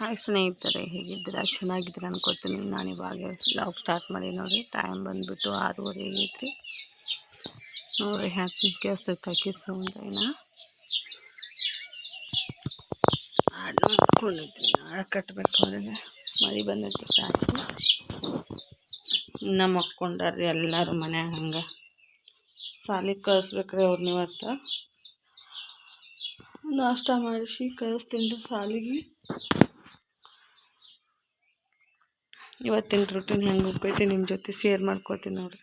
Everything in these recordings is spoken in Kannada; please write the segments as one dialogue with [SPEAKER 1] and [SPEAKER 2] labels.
[SPEAKER 1] ಹಾಯ್ ಸ್ನೇಹಿತರೆ, ಹೇಗಿದ್ದೀರಾ? ಚೆನ್ನಾಗಿದ್ದೀರಾ ಅನ್ಕೋತೀನಿ ನಾನು ಇವಾಗ ಲಾಗ್ ಸ್ಟಾರ್ಟ್ ಮಾಡಿ ನೋಡಿ ಟೈಮ್ ಬಂದುಬಿಟ್ಟು ಆರೂವರೆ ಆಗೈತ್ರಿ. ನೋಡಿರಿ ಹ್ಯಾಚಿ ಕೇಳಿಸ್ತೈತೆ ಅಕ್ಕಿ ಸೌಂಡ್ ಏನ? ಹಾಡು ಮಾಡ್ಕೊಂಡಿದ್ರಿ ನಾಳೆ ಕಟ್ಟಬೇಕು ಅವ್ರಿಗೆ ಮಳೆ ಬಂದೈತಿ ಸಾಕು. ಇನ್ನು ಮಕ್ಕೊಂಡ್ರಿ ಎಲ್ಲರೂ ಮನ್ಯಾಗ ಹಂಗೆ. ಸಾಲಿಗೆ ಕಳಿಸ್ಬೇಕ್ರಿ ಅವ್ರನ್ನ ಇವತ್ತು ನಾಷ್ಟ ಮಾಡಿಸಿ ಕಳಿಸ್ತೀನಿ ಸಾಲಿಗೆ ಇವತ್ತಿನ ರೂಟೀನ್ ಹೆಂಗೆ ಹೋಗ್ತೈತಿ ನಿಮ್ಮ ಜೊತೆ ಶೇರ್ ಮಾಡ್ಕೋತೀನಿ ನೋಡ್ರಿ.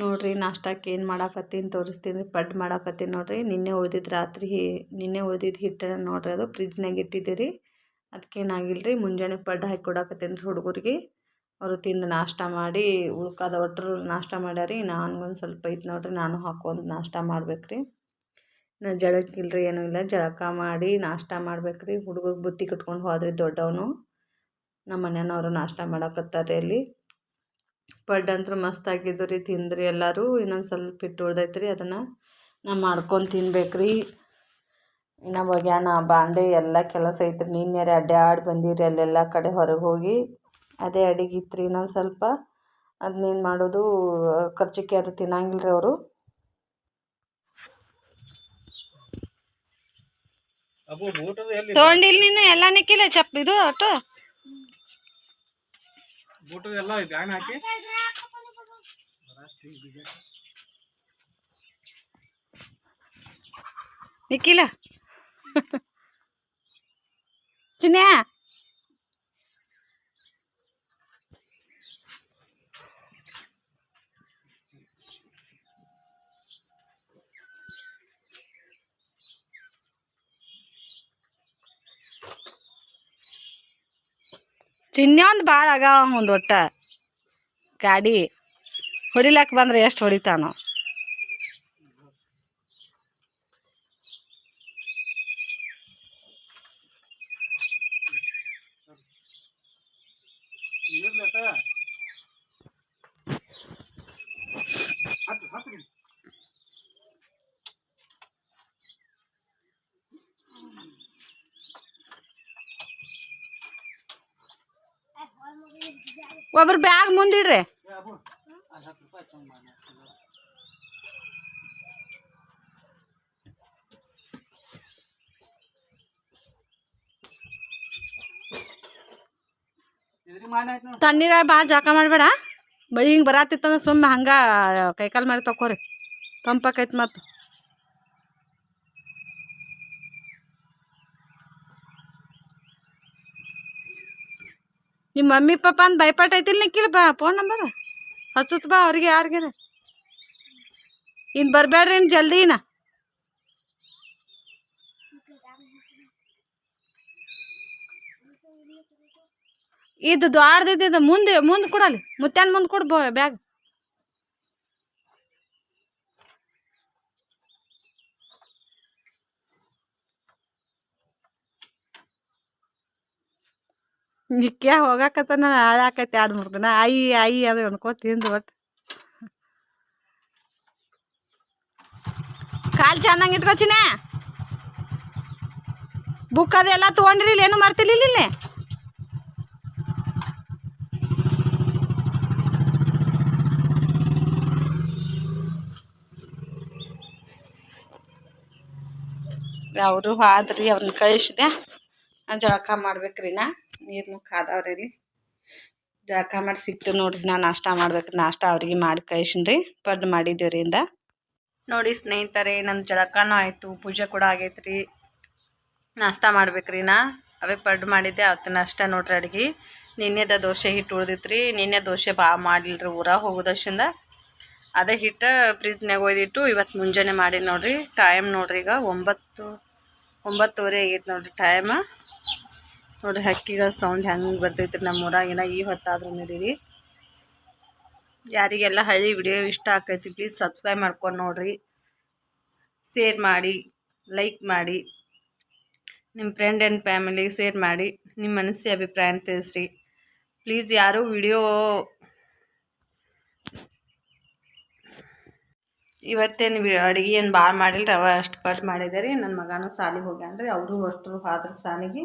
[SPEAKER 1] ನೋಡ್ರಿ, ನಾಷ್ಟಕ್ಕೆ ಏನು ಮಾಡಾಕತ್ತೀನಿ ತೋರಿಸ್ತೀನಿ, ಪಡ್ ಮಾಡಾಕತ್ತೀನಿ ನೋಡ್ರಿ. ನಿನ್ನೆ ಉಳ್ದಿದ್ದು ರಾತ್ರಿ ನಿನ್ನೆ ಉಳ್ದಿದ್ದು ಹಿಟ್ಟನ್ನ ನೋಡ್ರಿ, ಅದು ಫ್ರಿಜ್ನಾಗ ಇಟ್ಟಿದ್ದೀರಿ. ಅದಕ್ಕೇನಾಗಿಲ್ಲ ರೀ ಮುಂಜಾನೆ ಪಡ್ ಹಾಕಿ ಕೊಡಾಕತ್ತೀನಿ ರೀ ಹುಡುಗರಿಗೆ. ಅವರು ತಿಂದು ನಾಷ್ಟ ಮಾಡಿ, ಉಳ್ಕಾದ ಒಟ್ಟರು ನಾಷ್ಟ ಮಾಡ್ಯಾರಿ. ನನಗೊಂದು ಸ್ವಲ್ಪ ಐತೆ ನೋಡ್ರಿ, ನಾನು ಹಾಕೊಂಡು ನಾಷ್ಟ ಮಾಡ್ಬೇಕು ರೀ ನಾ ಜಳಕ್ಕಿಲ್ಲ ರೀ ಏನೂ ಇಲ್ಲ. ಜಳಕ ಮಾಡಿ ನಾಷ್ಟ ಮಾಡ್ಬೇಕು ರೀ ಹುಡುಗರಿಗೆ ಬುತ್ತಿ ಕಟ್ಕೊಂಡು ಹೋದ್ರಿ ದೊಡ್ಡವನು. ನಮ್ಮ ಮನೆಯವರು ನಾಷ್ಟ ಮಾಡಾಕತ್ತಾರೆ ಅಲ್ಲಿ. ಪಡ್ ಅಂತೂ ಮಸ್ತ್ ಆಗಿದ್ದು ರೀ ತಿಂದ್ರಿ ಎಲ್ಲರೂ. ಇನ್ನೊಂದು ಸ್ವಲ್ಪ ಹಿಟ್ಟು ಉಳ್ದೈತೆ ರೀ ಅದನ್ನು ನಾ ಮಾಡ್ಕೊಂಡು ತಿನ್ಬೇಕು ರೀ ಇನ್ನು ಬಗ್ಯಾನ ಬಾಂಡೆ ಎಲ್ಲ ಕೆಲಸ ಐತ್ರಿ. ನಿನ್ನೆ ಅಡ್ಡಾಡಿ ಬಂದಿರಿ ಅಲ್ಲೆಲ್ಲ ಕಡೆ ಹೊರಗೆ ಹೋಗಿ. ಅದೇ ಅಡಿಗೆ ಇತ್ತು ರೀ ಇನ್ನೊಂದು ಸ್ವಲ್ಪ. ಅದನ್ನೇನು ಮಾಡೋದು ಖರ್ಚಿಗೆ ಅದು ತಿನ್ನಂಗಿಲ್ಲ ರೀ ಅವರು ತೊಗೊಂಡಿಲ್ಲ ನೀನು? ಎಲ್ಲ ನಿಕ್ಕಿಲ್ಲ ಚಪ್ ಇದು ಅಟ್ಟು
[SPEAKER 2] ಬೂಟು ಎಲ್ಲ ಬ್ಯಾನ್ ಹಾಕಿ?
[SPEAKER 1] ನಿಖಿಲ. ಚಿನ್ಯಾ. ಚಿನ್ನೆ ಒಂದು ಭಾಳ ಆಗಾವ ಒಂದು ಒಟ್ಟ. ಗಾಡಿ ಹೊಡಿಲಕ್ಕೆ ಬಂದ್ರೆ ಎಷ್ಟು ಹೊಡಿತಾನೋ
[SPEAKER 2] ಇರ್ಲತ್ತ ಹತ್ತು ಹತ್ತು
[SPEAKER 1] ಒಬ್ರು ಬ್ಯಾಗ್ ಮುಂದಿಡ್ರಿ.
[SPEAKER 2] ಇದ್ರಿ ಮಾಡಿ ಆಯ್ತು ನೋಡಿ
[SPEAKER 1] ತಣ್ಣೀರ ಭಾಳ ಜಾಕ ಮಾಡಬೇಡ. ಮಳಿ ಹಿಂಗೆ ಬರಾತಿತ್ತಂದ್ರೆ ಸುಮ್ಮನೆ ಹಂಗೆ ಕೈಕಾಲು ಮಾಡಿ ತಕೋರಿ ತಂಪಾಕೈತಿ ಮತ್ತು. ನಿಮ್ಮ ಮಮ್ಮಿ ಪಪ್ಪ ಅಂದ್ ಭಯಪಟ್ಟು ಐತಿಲ್ಲ ಬಾ ಫೋನ್ ನಂಬರ್ ಹಚ್ಚುತ್ ಬಾ ಅವ್ರಿಗೆ ಯಾರಿಗಾರ ಇನ್ನು ಬರಬೇಡ್ರಿ ಇನ್ನು ಜಲ್ದಿ ನಾ ಇದು ದ್ವಾಡ್ದಿದ್ದು ಮುಂದೆ ಮುಂದೆ ಕೊಡಲಿ. ಮುತ್ಯಾನ್ ಮುಂದೆ ಕೊಡು ಬ್ಯಾಗ್. ನಿಕ್ಕ್ಯ ಹೋಗಾಕತ್ತಾನ ಹಾಳಾಕೈತಿ ಎರಡು ಮೂರು ದಿನ. ಆಯಿ ಆಯಿ ಅದು ಅನ್ಕೋ ತಿಂದು ಒಟ್ಟು. ಕಾಲು ಚೆನ್ನಾಗಿ ಇಟ್ಕೋಚಿನೇ? ಬುಕ್ ಅದೆಲ್ಲ ತೊಗೊಂಡ್ರಿ, ಇಲ್ಲಿ ಏನು ಮಾಡ್ತಿರ್ಲಿಲ್ಲ ಇಲ್ಲಿ ಅವರು ಆದ್ರಿ ಅವ್ರನ್ನ ಕಳಿಸಿದೆ. ಜಳಕ ಮಾಡ್ಬೇಕ್ರಿ ನಾ. ನೀರ್ನು ಕಾದವ್ರಿ ಇಲ್ಲಿ ಜಳಕ ಮಾಡಿ ಸಿಕ್ತು ನೋಡ್ರಿ ನಾ ನಾಷ್ಟ ಮಾಡ್ಬೇಕು, ನಾಷ್ಟ ಅವ್ರಿಗೆ ಮಾಡಿ ಕಳಿಸಿನ್ರಿ ಪಡ್ ಮಾಡಿದ್ದೀವ್ರಿಂದ ನೋಡಿ ಸ್ನೇಹಿತರೆ ನನ್ನ ಜಳಕನೂ ಆಯಿತು, ಪೂಜೆ ಕೂಡ ಆಗೈತ್ರಿ. ನಾಷ್ಟ ಮಾಡ್ಬೇಕ್ರಿ ನಾ, ಅವೇ ಪಡ್ ಮಾಡಿದ್ದೆ ಅವತ್ತು ನಾಷ್ಟ ನೋಡ್ರಿ ಅಡ್ಗೆ. ನಿನ್ನೆದ ದೋಸೆ ಹಿಟ್ಟು ಉಳ್ದಿತ್ರಿ, ನಿನ್ನೆ ದೋಸೆ ಬಾ ಮಾಡಿಲ್ರಿ ಊರ ಹೋಗೋದಷ್ಟಿಂದ ಅದೇ ಹಿಟ್ಟು ಫ್ರಿಜ್ನಾಗ ಒಯ್ದಿಟ್ಟು ಇವತ್ತು ಮುಂಜಾನೆ ಮಾಡಿ ನೋಡ್ರಿ, ಟೈಮ್ ನೋಡ್ರಿ ಈಗ ಒಂಬತ್ತು, ಒಂಬತ್ತುವರೆ ಆಗೈತೆ ನೋಡ್ರಿ ಟೈಮ್. ನೋಡ್ರಿ ಹಕ್ಕಿಗಳ ಸೌಂಡ್ ಹೆಂಗೆ ಬರ್ತೈತ್ರಿ ನಮ್ಮ ಊರಾಗಿನ. ಈ ಹೊತ್ತಾದ್ರೂ ನೋಡಿರಿ. ಯಾರಿಗೆಲ್ಲ ಹಳ್ಳಿ ವಿಡಿಯೋ ಇಷ್ಟ ಆಕೈತಿ ಪ್ಲೀಸ್ ಸಬ್ಸ್ಕ್ರೈಬ್ ಮಾಡ್ಕೊಂಡು ನೋಡ್ರಿ. ಶೇರ್ ಮಾಡಿ ಲೈಕ್ ಮಾಡಿ. ನಿಮ್ಮ ಫ್ರೆಂಡ್ ಆ್ಯಂಡ್ ಫ್ಯಾಮಿಲಿಗೆ ಶೇರ್ ಮಾಡಿ ನಿಮ್ಮ ಮನಸ್ಸಿ ಅಭಿಪ್ರಾಯ ತಿಳಿಸ್ರಿ. ಪ್ಲೀಸ್ ಯಾರು ವಿಡಿಯೋ ಇವತ್ತೇನು ಅಡುಗೆ ಏನು ಭಾಳ ಮಾಡಿಲ್ಲ ಅವ ಅಷ್ಟು ಪಟ್ಟು ಮಾಡಿದೆ ರೀ. ನನ್ನ ಮಗನೂ ಸಾಲಿಗೆ ಹೋಗ್ಯಾನ ರೀ ಅವರು ಅಷ್ಟು ಆದ್ರೆ ಸಾಲಿಗೆ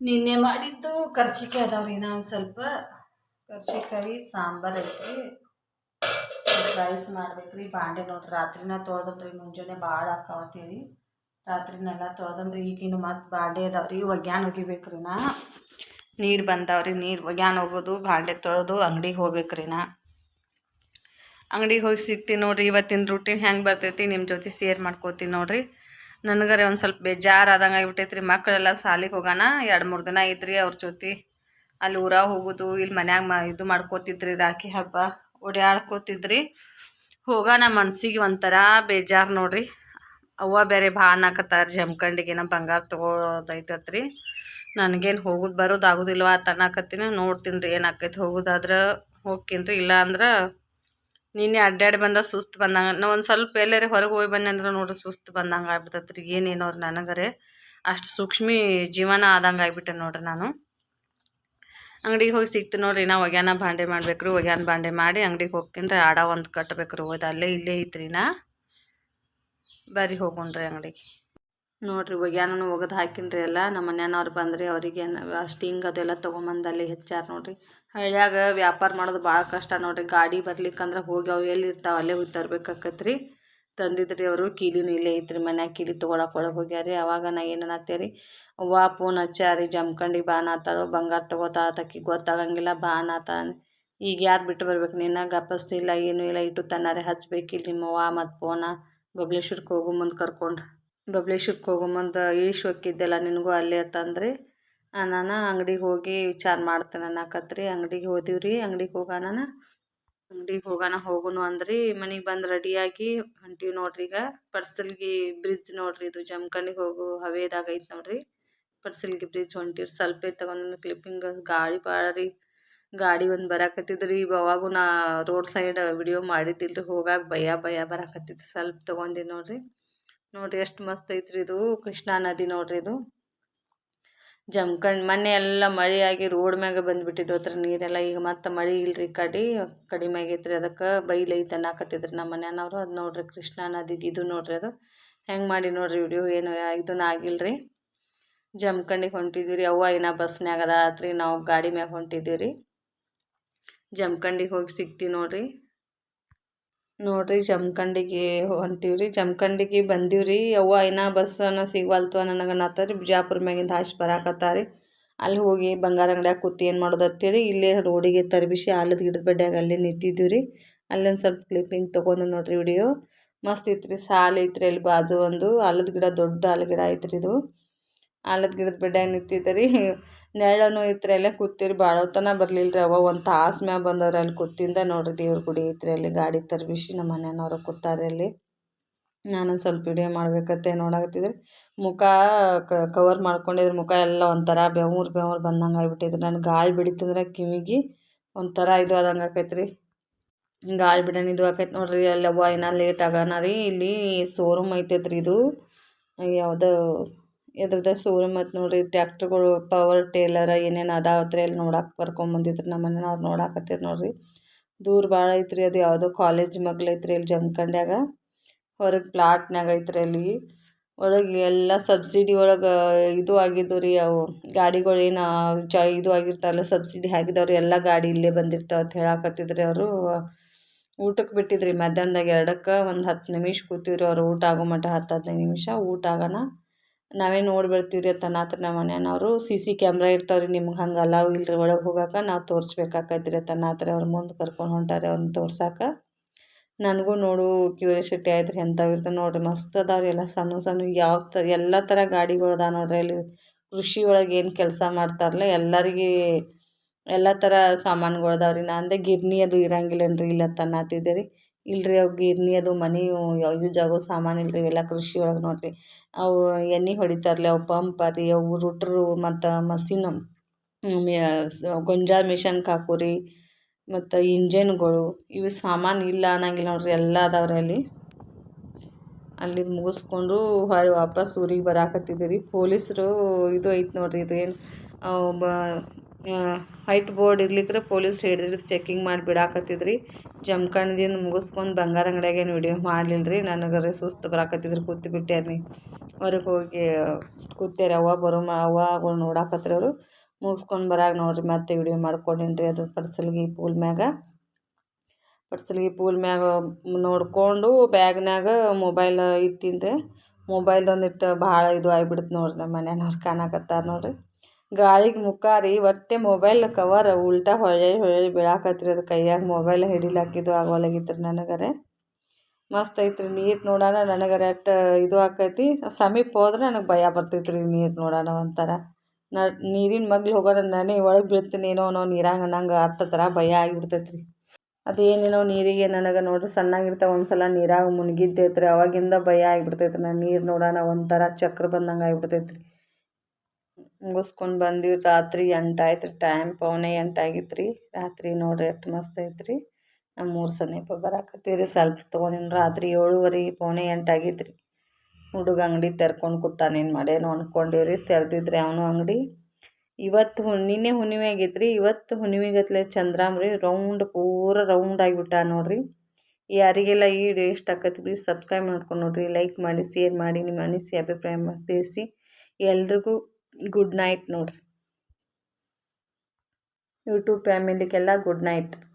[SPEAKER 1] ನಿನ್ನೆ ಮಾಡಿದ್ದು ಕರ್ಚಿಕಾಯಿ ಅದಾವ್ರಿ ಇನ್ನೂ ಒಂದು ಸ್ವಲ್ಪ. ಕರ್ಚಿಕಾಯಿ, ಸಾಂಬಾರು ಐತ್ರಿ. ರೈಸ್ ಮಾಡ್ಬೇಕ್ರಿ. ಬಾಂಡೆ ನೋಡ್ರಿ, ರಾತ್ರಿನ ತೊಳ್ದನ್ರಿ. ಮುಂಜಾನೆ ಭಾಳ ಆಕಾವತ್ತೀರಿ ರಾತ್ರಿನೆಲ್ಲ ತೊಳ್ದಂದ್ರಿ ಈಗಿನ ಮತ್ತೆ ಬಾಂಡೆ ಅದಾವ್ರಿ. ಒಗ್ಯಾನ್ ಒಗಿಬೇಕ್ರಿ ನಾ. ನೀರು ಬಂದಾವ್ರಿ. ನೀರು ಒಗ್ಯಾನ್ ಹೋಗೋದು ಬಾಂಡೆ ತೊಳೆದು ಅಂಗಡಿಗೆ ಹೋಗ್ಬೇಕ್ರಿ ನಾ. ಅಂಗಡಿಗೆ ಹೋಗಿ ಸಿಗ್ತೀನಿ ನೋಡ್ರಿ. ಇವತ್ತಿನ ರೂಟೀನ್ ಹೆಂಗೆ ಬರ್ತೈತಿ ನಿಮ್ಮ ಜೊತೆ ಶೇರ್ ಮಾಡ್ಕೋತೀನಿ ನೋಡ್ರಿ. ನನಗರೆ ಒಂದು ಸ್ವಲ್ಪ ಬೇಜಾರು ಆದಂಗೆ ಆಗ್ಬಿಟ್ಟೈತ್ರಿ. ಮಕ್ಕಳೆಲ್ಲ ಸಾಲಿಗೆ ಹೋಗೋಣ ಎರಡು ಮೂರು ದಿನ ಐತ್ರಿ ಅವ್ರ ಜೊತೆ. ಅಲ್ಲಿ ಊರಾಗ ಹೋಗೋದು ಇಲ್ಲಿ ಮನ್ಯಾಗ ಮ ಇದು ಮಾಡ್ಕೋತಿದ್ರಿ, ರಾಖಿ ಹಬ್ಬ ಓಡಾಡ್ಕೋತಿದ್ರಿ ಹೋಗೋಣ ಮನ್ಸಿಗೆ ಒಂಥರ ಬೇಜಾರು ನೋಡ್ರಿ. ಅವ್ವ ಬೇರೆ ಭಾಳ ಅನ್ನಕತ್ತಾರ ಜಮ್ಕಂಡಿಗೆ ನಮ್ಮ ಬಂಗಾರ ತೊಗೊಳೋದೈತತ್ರಿ. ನನಗೇನು ಹೋಗೋದು ಬರೋದು ಆಗೋದಿಲ್ವ ಅನ್ನಕತ್ತೀನಿ. ನೋಡ್ತೀನಿ ರೀ ಏನಾಕೈತಿ, ಹೋಗೋದಾದ್ರೆ ಹೋಗ್ತೀನಿ ರೀ ಇಲ್ಲ ಅಂದ್ರೆ ನಿನ್ನೆ ಅಡ್ಡಾಡಿ ಬಂದ ಸುಸ್ತು ಬಂದಂಗೆ. ನಾ ಒಂದು ಸ್ವಲ್ಪ ಎಲ್ಲರೇ ಹೊರಗೆ ಹೋಗಿ ಬನ್ನಿ ಅಂದ್ರೆ ನೋಡ್ರಿ ಸುಸ್ತು ಬಂದಂಗೆ ಆಗ್ಬಿಟ್ಟತ್ರಿ. ರೀ ಏನೇನೋ ಅವ್ರು ನನಗರೆ. ಅಷ್ಟು ಸೂಕ್ಷ್ಮಿ ಜೀವನ ಆದಂಗೆ ಆಗ್ಬಿಟ್ಟೆ ನೋಡ್ರಿ ನಾನು. ಅಂಗಡಿಗೆ ಹೋಗಿ ಸಿಕ್ತು ನೋಡ್ರಿ. ನಾ ಒಗ್ಯಾನ ಬಾಂಡೆ ಮಾಡ್ಬೇಕ್ರಿ ಒಗ್ಯಾನ ಬಾಂಡೆ ಮಾಡಿ ಅಂಗಡಿಗೆ ಹೋಗ್ತೀನಿ ಆಡ ಒಂದು ಕಟ್ಬೇಕ್ರಿ. ಹೋದ ಅಲ್ಲೇ ಇಲ್ಲೇ ಐತ್ರಿ ನಾ. ಬರ್ರಿ ಹೋಗೋಣ್ರಿ ಅಂಗಡಿಗೆ. ನೋಡ್ರಿ ಒಗ್ಯಾನೂ ಒಗದು ಹಾಕಿನ್ರಿ ಎಲ್ಲ. ನಮ್ಮ ಮನೆಯವ್ರು ಬಂದ್ರಿ ಅವರಿಗೆ ಹಿಂಗೆ ಅದೆಲ್ಲ ತೊಗೊಂಬಂದು ಅಲ್ಲಿ ಹೆಚ್ಚಾರ ನೋಡ್ರಿ. ಹಳ್ಳಿಯಾಗ ವ್ಯಾಪಾರ ಮಾಡೋದು ಭಾಳ ಕಷ್ಟ ನೋಡ್ರಿ. ಗಾಡಿ ಬರ್ಲಿಕ್ಕಂದ್ರೆ ಹೋಗಿ ಅವು ಎಲ್ಲಿ ಇರ್ತಾವೆ ಅಲ್ಲೇ ಹೋಗಿ ತರ್ಬೇಕಾಕತ್ರಿ. ತಂದಿದ್ರಿ ಅವರು, ಕೀಲಿನೂ ಇಲ್ಲೇ ಐತ್ರಿ ಮನ್ಯಾಗ ಕೀಲಿ ತೊಗೊಳಕ್ಕೆ ಒಳಗೆ ಹೋಗ್ಯಾರಿ. ಅವಾಗ ನಾ ಏನು ರೀ ಅವ್ವ ಫೋನ್ ಹಚ್ಚಾರಿ ಜಮ್ಕಂಡಿ ಬಾ ಅನ್ನತ್ತಾರೋ ಬಂಗಾರ ತೊಗೋತಾ ಆತಕಿ ಗೊತ್ತಾಗಂಗಿಲ್ಲ ಬಾ ಅನ್ನತ್ತ ಈಗ ಯಾರು ಬಿಟ್ಟು ಬರ್ಬೇಕು ನಿನ್ನ? ಗಪಸ್ ಇಲ್ಲ, ಏನೂ ಇಲ್ಲ, ಇಟ್ಟು ತನ್ನಾರೆ ಹಚ್ಬೇಕಿಲ್ಲ ನಿಮ್ಮವ್ವ ಮತ್ತು ಫೋನ ಬಬ್ಲೇಶ್ವರಕ್ಕೆ ಹೋಗೋ ಮುಂದೆ ಕರ್ಕೊಂಡು ಬಬ್ಲೇಶ್ವರಕ್ಕೆ ಹೋಗೋ ಮುಂದೆ ಈಶ್ ಹೊಕ್ಕಿದ್ದೆಲ್ಲ ನಿನಗೂ ಅಲ್ಲೇ ಅಂತಂದ್ರಿ ನಾನು ಅಂಗಡಿಗೆ ಹೋಗಿ ವಿಚಾರ ಮಾಡ್ತೇನೆ ಅನ್ನಕತ್ರಿ ಅಂಗಡಿಗೆ ರೀ, ಅಂಗಡಿಗೆ ಹೋಗೋಣ ಅಂಗಡಿಗೆ ಹೋಗೋಣ ಹೋಗುನು ಅಂದ್ರಿ. ಮನೆಗೆ ಬಂದು ರೆಡಿಯಾಗಿ ಹೊಂಟೀವಿ ನೋಡ್ರಿ ಈಗ. ಪರ್ಸಲ್ಗಿ ಬ್ರಿಡ್ಜ್ ನೋಡ್ರಿ ಇದು ಜಮ್ಕಂಡಿಗೆ ಹೋಗೋ ಹವೇದಾಗ ಐತೆ ನೋಡ್ರಿ. ಪರ್ಸಲ್ಗಿ ಬ್ರಿಡ್ಜ್ ಹೊಂಟಿರಿ ಸ್ವಲ್ಪ ತಗೊಂಡು ಕ್ಲಿಪ್ಪಿಂಗ್ ಗಾಳಿ ರೀ. ಗಾಡಿ ಒಂದು ಬರಾಕತ್ತಿದ್ರಿ. ಅವಾಗೂ ನಾ ರೋಡ್ ಸೈಡ್ ವಿಡಿಯೋ ಮಾಡಿದ್ದಿಲ್ರಿ. ಹೋಗಾಕ ಭಯ ಭಯ ಬರಾಕತ್ತಿತ್ತು. ಸ್ವಲ್ಪ ತೊಗೊಂಡಿ ನೋಡ್ರಿ. ನೋಡ್ರಿ ಎಷ್ಟು ಮಸ್ತ್ ಐತ್ರಿ ಇದು. ಕೃಷ್ಣಾ ನದಿ ನೋಡ್ರಿ ಇದು. ಜಮ್ಕಂಡ್ ಮೊನ್ನೆ ಎಲ್ಲ ಮಳೆಯಾಗಿ ರೋಡ್ ಮ್ಯಾಗ ಬಂದ್ಬಿಟ್ಟಿದ್ದು ಹತ್ರ ನೀರೆಲ್ಲ. ಈಗ ಮತ್ತೆ ಮಳೆ ಇಲ್ರಿ ಕಡಿ. ಕಡಿಮೆ ಆಗೈತ್ರಿ ಅದಕ್ಕೆ ಬೈಲ್ ಐತೆ ಅನ್ನಕತ್ತಿದ್ರಿ ನಮ್ಮ ಮನ್ಯಾನವರು ಅದು ನೋಡ್ರಿ ಕೃಷ್ಣಾ ನದಿ ಇದು ನೋಡ್ರಿ ಅದು. ಹೆಂಗೆ ಮಾಡಿ ನೋಡ್ರಿ ವಿಡಿಯೋ ಏನು ಇದನ್ನ ಆಗಿಲ್ರಿ. ಜಮ್ಕಂಡಿಗೆ ಹೊಂಟಿದ್ವಿ ರೀ ಅವ್ವ ಇನ್ನ ಬಸ್ನ್ಯಾಗ ಅದಾತ್ರಿ ನಾವು ಗಾಡಿ ಮ್ಯಾಗ ಹೊಂಟಿದ್ದೀವಿ ರೀ ಜಮ್ಕಂಡಿಗೆ ಹೋಗಿ ಸಿಗ್ತೀವಿ ನೋಡ್ರಿ. ನೋಡ್ರಿ ರೀ ಜಮಖಂಡಿಗೆ ಬಂದೀವಿ ರೀ ಅವ್ವ ಇನ್ನ ಬಸ್ಸನ್ನು ಸಿಗವಲ್ತು ನನಗೆ ಅನ್ನತ್ತಾರ ಬಿಜಾಪುರ ಮ್ಯಾಗಿಂದ ಹಾಶ್ ಬರಾಕತ್ತಾರಿ. ಅಲ್ಲಿ ಹೋಗಿ ಬಂಗಾರ ಅಂಗಡ್ಯಾಗ ಕೂತು ಏನು ಮಾಡೋದು ಅಂತೇಳಿ ಇಲ್ಲೇ ರೋಡಿಗೆ ತರ್ಬಿಸಿ ಆಲದ ಗಿಡದ ಬಡ್ಡ್ಯಾಗ ಅಲ್ಲೇ ನಿಂತಿದ್ದೀವಿ ರೀ ಅಲ್ಲೊಂದು ಸ್ವಲ್ಪ ಕ್ಲಿಪ್ಪಿಂಗ್ ತೊಗೊಂಡು ನೋಡ್ರಿ ವಿಡಿಯೋ ಮಸ್ತ್ ಇತ್ರಿ ಸಾಲ ಐತ್ರಿ ಅಲ್ಲಿ ಬಾಜು ಒಂದು. ಆಲದ ಗಿಡ ದೊಡ್ಡ ಆಲದ ಗಿಡ ಐತ್ರಿ ಇದು. ಆಲದ ಗಿಡದ ಬಡ್ಡ್ಯಾಗ ನಿಂತಿದ್ದೆ ರೀ. ನೆರಳನು ಐತ್ರಿ ಅಲ್ಲೇ ಕೂತಿರಿ ಭಾಳ ಹೊತ್ತನ ಬರಲಿಲ್ಲ ರೀ ಅವ್ವ. ಒಂದು ತಾಸು ಮ್ಯಾಗ ಬಂದವ್ರಿ ಅಲ್ಲಿ ಕೂತಿಂದ ನೋಡ್ರಿ ದೇವ್ರ ಗುಡಿ ಐತ್ರಿ ಅಲ್ಲಿ ಗಾಡಿ ತರ್ಬಿಸಿ ನಮ್ಮ ಮನೆಯವ್ರು ಕೂತಾರೆ ಅಲ್ಲಿ. ನಾನೊಂದು ಸ್ವಲ್ಪ ವಿಡಿಯೋ ಮಾಡ್ಬೇಕತ್ತೆ ನೋಡಾಕತ್ತಿದ್ರಿ ಮುಖ ಕವರ್ ಮಾಡ್ಕೊಂಡಿದ್ರೆ ಮುಖ ಎಲ್ಲ ಒಂಥರ ಬೆವ್ರು ಬೆವ್ರು ಬಂದಂಗೆ ಆಗ್ಬಿಟ್ಟಿದ್ರಿ ನನ್ನ ಗಾಳಿ ಬಿಡಿತಂದ್ರೆ ಕಿವಿಗೆ ಒಂಥರ ಇದು ಆದಂಗೆ ಆಕೈತೆ ರೀ ಗಾಳಿ ಬಿಡೋಣ ಇದು ಆಕೈತೆ ನೋಡ್ರಿ. ಅಲ್ಲಿ ಅವ್ವ ಇನ್ನೂ ಲೇಟ್ ಆಗೋಣ ರೀ. ಇಲ್ಲಿ ಶೋರೂಮ್ ಐತೈತ್ರಿ ಇದು. ಯಾವುದೋ ಇದ್ರದ್ದು ಶೋರೂಮ್ ಮತ್ತು ನೋಡ್ರಿ ಟ್ಯಾಕ್ಟ್ರುಗಳು ಪವರ್ ಟೇಲರ್ ಏನೇನು ಅದಾವತ್ರಿ ಅಲ್ಲಿ ನೋಡಕ್ಕೆ ಬರ್ಕೊಂಬಂದಿದ್ರು ನಮ್ಮ ಮನೆಯವ್ರು ನೋಡಾಕತ್ತಿದ್ರು ನೋಡ್ರಿ. ದೂರ ಭಾಳ ಐತ್ರಿ ಅದು ಯಾವುದೋ ಕಾಲೇಜ್ ಮಗ್ಲು ಐತ್ರಿ ಅಲ್ಲಿ ಜಮ್ಕಂಡ್ಯಾಗ ಹೊರಗೆ ಪ್ಲಾಟ್ನ್ಯಾಗ ಐತ್ರಿ ಅಲ್ಲಿ. ಒಳಗೆ ಎಲ್ಲ ಸಬ್ಸಿಡಿ ಒಳಗೆ ಇದು ಆಗಿದ್ದು ರೀ ಅವು ಗಾಡಿಗಳು ಏನು ಜ ಇದು ಆಗಿರ್ತಾವಲ್ಲ ಸಬ್ಸಿಡಿ ಹಾಕಿದವ್ರು ಎಲ್ಲ ಗಾಡಿ ಇಲ್ಲೇ ಬಂದಿರ್ತಾವೆ ಅಂತ ಹೇಳಾಕತ್ತಿದ್ರಿ ಅವರು. ಊಟಕ್ಕೆ ಬಿಟ್ಟಿದ್ರಿ ಮಧ್ಯಾಹ್ನದಾಗ ಎರಡಕ್ಕೆ ಒಂದು ಹತ್ತು ನಿಮಿಷ ಕೂತೀವ್ರಿ ಅವ್ರು ಊಟ ಆಗೋ ಮಟ್ಟ ಹತ್ತು ಹದಿನೈದು ನಿಮಿಷ ಊಟ ಆಗೋಣ. ನಾವೇ ನೋಡಿ ಬರ್ತೀವಿ ಅಂತ ಅನ್ನತ್ರಿ ನಮ್ಮ ಮನೆಯವ್ರು. ಸಿ ಸಿ ಕ್ಯಾಮ್ರಾ ಇರ್ತಾವೆ ರೀ ನಿಮ್ಗೆ ಹಂಗೆ ಅಲಾವ್ ಇಲ್ಲ ರೀ ಒಳಗೆ ಹೋಗಕ್ಕೆ ನಾವು ತೋರಿಸ್ಬೇಕಾಕೈತಿ ರೀ ಅಂತ ಅವ್ರ ಮುಂದೆ ಕರ್ಕೊಂಡು ಹೊಂಟಾರೆ ಅವ್ರನ್ನ ತೋರ್ಸಕ್ಕೆ ನನಗೂ ನೋಡು ಕ್ಯೂರಿಯಾಸಿಟಿ ಆಯ್ತು ರೀ ಎಂಥವು ಇರ್ತವೆ ನೋಡಿರಿ. ಮಸ್ತ್ ಅದಾವೆ ಎಲ್ಲ ಸಣ್ಣ ಸಣ್ಣ ಯಾವ ಥರ ಎಲ್ಲ ಥರ ಗಾಡಿಗಳು ಅದಾವೆ ನೋಡಿರಿ ಅಲ್ಲಿ. ಕೃಷಿ ಒಳಗೆ ಏನು ಕೆಲಸ ಮಾಡ್ತಾರಲ್ಲ ಎಲ್ಲರಿಗೆ, ಎಲ್ಲ ಥರ ಸಾಮಾನುಗಳು ಅದಾವೆ ರೀ. ನಾ ಅಂದೆ ಗಿರ್ನಿ ಅದು ಇರಂಗಿಲ್ಲೇನ್ರಿ ಇಲ್ಲ ಅಂತ ಅನ್ನತ್ತಿದ್ದೆ ರೀ. ಇಲ್ರಿ ಅವು ಗಿರ್ನಿ ಅದು ಮನೆ ಯೂಸ್ ಆಗೋ ಸಾಮಾನು ಇಲ್ರಿ ಇವೆಲ್ಲ ಕೃಷಿ ಒಳಗೆ ನೋಡಿರಿ. ಅವು ಎಣ್ಣೆ ಹೊಡಿತಾರಲ್ಲ ಅವು ಪಂಪ್ ರೀ ಅವು ರುಟ್ರು ಮತ್ತು ಮಸಿನ ಗೊಂಜಾಳ ಮಿಷನ್ಗೆ ಕಾಕುರಿ ರೀ ಮತ್ತು ಇಂಜನ್ಗಳು, ಇವು ಸಾಮಾನು ಇಲ್ಲ ಅನ್ನಂಗಿಲ್ಲ ನೋಡ್ರಿ, ಎಲ್ಲ ಅದಾವ್ರಿ ಅಲ್ಲಿ. ಅಲ್ಲಿದು ಮುಗಿಸ್ಕೊಂಡು ಹೊಳ್ಳಿ ವಾಪಸ್ ಊರಿಗೆ ಬರಾಕತ್ತಿದ್ದೀವಿ ರೀ ಪೊಲೀಸರು ಇದು ಐತೆ ನೋಡ್ರಿ ಇದು ಏನು ಬ ವೈಟ್ ಬೋರ್ಡ್ ಇರ್ಲಿಕ್ಕೆ ಪೊಲೀಸ್ ಹಿಡಿದು ಚೆಕಿಂಗ್ ಮಾಡಿ ಬಿಡಾಕತ್ತಿದ್ರಿ. ಜಮ್ಕಂಡ್ದಿಂದ ಮುಗಿಸ್ಕೊಂಡು ಬಂಗಾರ ಅಂಗಡಿಯಾಗೇನು ವಿಡಿಯೋ ಮಾಡಲಿಲ್ಲ ರೀ ನನಗರೆ ಸುಸ್ತು ಬರಾಕತ್ತಿದ್ರು, ಕೂತು ಬಿಟ್ಟೇರಿ ಹೊರಗೆ ಹೋಗಿ ಕೂತ್ಯಾರ ಅವ್ವ ಬರೋ ಅವ್ವಗಳು ನೋಡಾಕತ್ರಿ ಅವರು. ಮುಗಿಸ್ಕೊಂಡು ಬರಾಗ ನೋಡ್ರಿ, ಮತ್ತೆ ವಿಡಿಯೋ ಮಾಡ್ಕೊಂಡೇನಿ ರೀ ಅದು ಪರ್ಸಲ್ಗೆ ಪೂಲ್ ಮ್ಯಾಗ. ಪರ್ಸಲ್ಗಿ ಪೂಲ್ ಮ್ಯಾಗ ನೋಡಿಕೊಂಡು ಬ್ಯಾಗ್ನಾಗ ಮೊಬೈಲ್ ಇಟ್ಟೀನಿ ರೀ ಮೊಬೈಲ್ದೊಂದಿಟ್ಟು ಭಾಳ ಇದು ಆಗಿಬಿಡುತ್ತೆ ನೋಡ್ರಿ, ನಮ್ಮ ಮನೆಯವ್ರು ಕಾಣಕತ್ತಾರ ನೋಡ್ರಿ. ಗಾಳಿಗೆ ಮುಖ ರೀ, ಒಟ್ಟೆ ಮೊಬೈಲ್ ಕವರ್ ಉಲ್ಟಾ ಹೊಳೆ ಹೊಳೆ ಬೀಳಾಕತ್ರಿ ಅದು ಕೈಯಾಗ. ಮೊಬೈಲ್ ಹಿಡಿಲಾಕಿದ್ದು ಆಗೋಲಾಗಿತ್ತು ನನಗರೆ. ಮಸ್ತ್ ಐತ್ರಿ ನೀರು ನೋಡೋಣ ನನಗರೆ ಅಟ್ ಇದು ಆಕೈತಿ. ಸಮೀಪ ಹೋದ್ರೆ ನನಗೆ ಭಯ ಬರ್ತೈತ್ರಿ ನೀರು ನೋಡೋಣ ಒಂಥರ. ನೀರಿನ ಮಗ್ಲು ಹೋಗೋಣ, ನಾನೇ ಒಳಗೆ ಬೀಳ್ತೀನೇನೋ ಅನ್ನೋ ನೀರಾಗ ಅನ್ನಂಗೆ ಹತ್ತತ್ರ ಥರ ಭಯ ಆಗಿಬಿಡ್ತೈತ್ರಿ. ಅದೇನೇನೋ ನೀರಿಗೆ ನನಗೆ ನೋಡ್ರಿ ಸಣ್ಣಾಗಿರ್ತಾವ ಒಂದು ಸಲ ನೀರಾಗ ಮುನ್ಗಿದ್ದೈತೆ ರೀ ಅವಾಗಿಂದ ಭಯ ಆಗಿಬಿಡ್ತೈತ್ರಿ. ನಾನು ನೀರು ನೋಡೋಣ ಒಂಥರ ಚಕ್ರ ಬಂದಂಗೆ ಆಗಿಬಿಡ್ತೈತೆ ರೀ ಮುಗಿಸ್ಕೊಂಡು ಬಂದೀವಿ. ರಾತ್ರಿ ಎಂಟು ಆಯ್ತು ಟೈಮ್ ಪೌನೆ ಎಂಟು ಆಗಿತ್ತು ರಾತ್ರಿ ನೋಡ್ರಿ ಎಷ್ಟು ಮಸ್ತ್ ಐತ್ರಿ. ನಮ್ಮ ಮೂರು ಸಮೀಪ ಬರಾಕತ್ತೀವಿ ರೀ ಸ್ವಲ್ಪ ತೊಗೊಂಡಿನಿ ರಾತ್ರಿ ಏಳುವರೆ, ಪೌನೆ ಎಂಟು ಆಗಿತ್ತು ಹುಡುಗ ಅಂಗಡಿ ತೆರ್ಕೊಂಡು ಕೂತಾನೇನು ಮಾಡೇನೋ ಅಂದ್ಕೊಂಡಿವ್ರಿ ತೆರೆದಿದ್ರಿ ಅವನು ಅಂಗಡಿ. ಇವತ್ತು ನಿನ್ನೆ ಹುಣ್ಣಿಮೆ ಆಗೈತೆ ರೀ ಇವತ್ತು ಹುಣ್ಣಿಮೆಗತ್ಲೆ ಚಂದ್ರಾಮ್ ರೀ ರೌಂಡ್ ಪೂರ ರೌಂಡ್ ಆಗಿಬಿಟ್ಟ ನೋಡ್ರಿ. ಯಾರಿಗೆಲ್ಲ ಈ ವಿಡಿಯೋ ಇಷ್ಟ ಆಕತ್ತಿ ಪ್ಲೀಸ್ ಸಬ್ಸ್ಕ್ರೈಬ್ ಮಾಡ್ಕೊಂಡು ನೋಡ್ರಿ. ಲೈಕ್ ಮಾಡಿ ಶೇರ್ ಮಾಡಿ, ನಿಮ್ಮ ಅನಿಸಿ ಅಭಿಪ್ರಾಯ ತಿಳಿಸಿ. ಎಲ್ರಿಗೂ ಗುಡ್ ನೈಟ್ ನೋಡ್ರಿ. ಯೂಟ್ಯೂಬ್ ಫ್ಯಾಮಿಲಿಗೆಲ್ಲ ಗುಡ್ ನೈಟ್.